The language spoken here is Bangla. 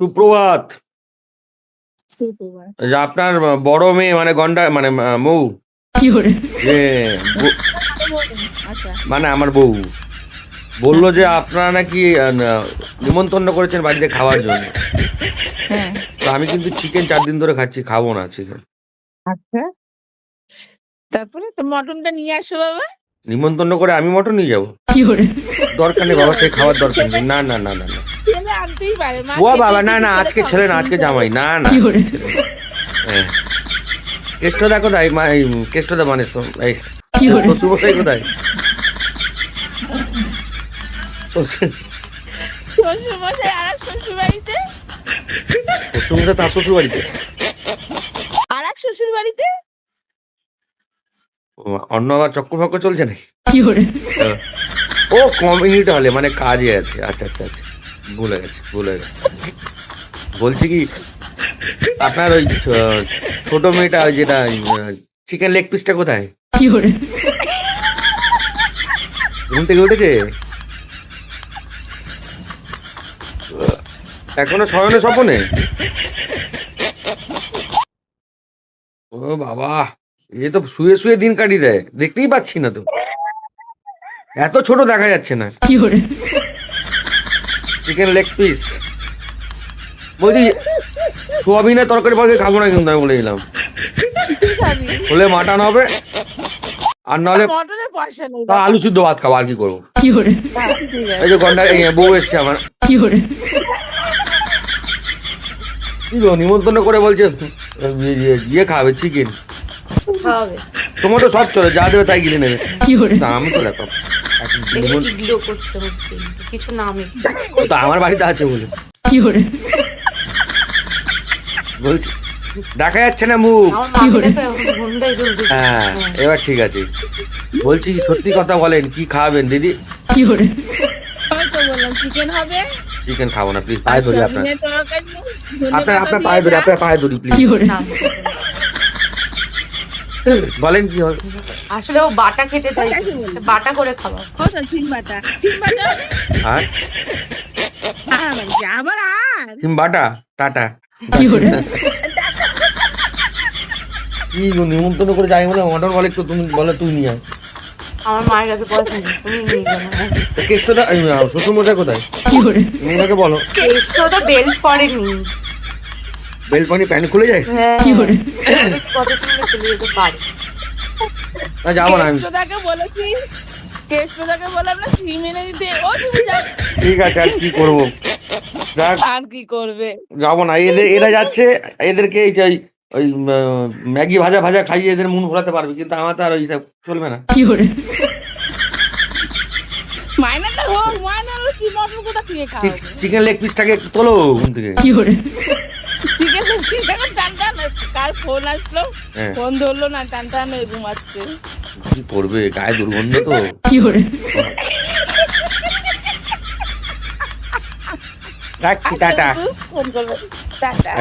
সুপ্রভাত। যে আপনার বড় মেয়ে মানে গন্ডা মানে মৌ? আচ্ছা। মানে আমার বউ। বলল যে আপনারা নাকি নিমন্ত্রণ করেছেন বাড়িতে খাওয়ার জন্য। হ্যাঁ। তো আমি কিন্তু চিকেন চার দিন ধরে খাচ্ছি খাব না চিকেন আচ্ছা। তারপরে তো মটনটা নিয়ে আসো বাবা। নিমন্ত্রণ করে আমি মটন নিয়ে যাব। দরকার নেই বাবা সেই খাওয়ার দরকার নেই। না না না না না। ও বাবা না না আজকে ছেলে না আজকে জামাই না না। হ্যাঁ। কেষ্টদা কোথায় মা এই কেষ্টদা মানে শ্বশুরমশাই কোথায়? শ্বশুরমশাই তার শ্বশুর বাড়িতে আর এক শ্বশুর বাড়িতে অন্য আবার চক্কর ফক্কর চলছে নাকি। ও কমিউনিটি হলে মানে কাজে আছে আচ্ছা আচ্ছা আচ্ছা। ভুলে গেছে ভুলে গেছে। বলছি কি আপনার ওই ছোট মেয়েটা ওই যেটা চিকেন লেগ পিসটা কোথায়? ঘুম থেকে উঠেছে? এখনও শয়নে স্বপনে? ও বাবা এ তো শুয়ে শুয়ে দিন কাটিয়ে দেয় দেখতেই পাচ্ছি না তো। এত ছোট দেখা যাচ্ছে না। চিকেন লেগ পিস বলছি সোয়াবিনের তরকারি ফরকারি খাব না কিন্তু আমি বলে দিলাম। হলে মাটন হবে আর নাহলে তা আলু সিদ্ধ ভাত খাব আর কি করব? এই যে গন্ডা বউ এসছে আমার। কি গো নিমন্ত্রণ করে বলছে ইয়ে খাবে চিকেন খাওয়াবে তোমার তো সব চলে যা দেবে তাই গিলে নেবে। তো দেখো কিছু নামে তো আমার বাড়িতে আছে বলে। বলছি দেখা যাচ্ছে না মুখ। হ্যাঁ এবার ঠিক আছে। বলছি সত্যি কথা বলেন কি খাবেন দিদি? কি করে? চিকেন হবে। চিকেন খাব না প্লিজ পায়ে ধরি আপনার। তরকারি, ধনে আপনার আপনার পায়ে ধরি আপনার পায়ে ধরি প্লিজ বলেন কি হবে? আসলে ও বাটা খেতে চাইছে। বাটা করে খাওয়া কোথায় সিম বাটা? সিম বাটা? আর? আর আবার আর? সিম বাটা? টাটা। কি গো নিমন্ত্রণ করে যাই বলে মটন বলে তো তুমি বলে তুই নিয়ে আয়। আমার মায়ের কাছে পয়সা নেই তুমি নিয়ে যাও। কেষ্টটা শ্বশুর মশাই কোথায়? তুমি ওনাকে বলো। কেসটা তো বেল্ট পরেনি। বেল পানি প্যান্ট খুলে যায়? হ্যাঁ। কত সুন্দর চলে যেতে পারে না যাব না আমি। বলেছি কেষ্টদাকে বললাম না সিম এনে দিতে। ও তুমি যাও। ঠিক আছে আর কি করব? যাক। আর কি করবে? যাব না এদের এরা যাচ্ছে এদেরকে এই যে ওই- ম্যাগি ভাজা ভাজা খাইয়ে এদের মন ভোলাতে পারবে কিন্তু আমার তো আর ওই সব চলবে না। মাইনাটা হোক মাইনা হলো মটন কোথা থেকে খাও চিকেন লেগ পিসটাকে একটু তোলো ঘুম থেকে। এখন টান কার ফোন আসলো হ্যাঁ। ফোন ধরলো না টান টান হয়ে ঘুমাচ্ছে। কি করবে গায়ে দুর্গন্ধ তো। রাখছি টাটা। আচ্ছা, ফোন করবে টাটা।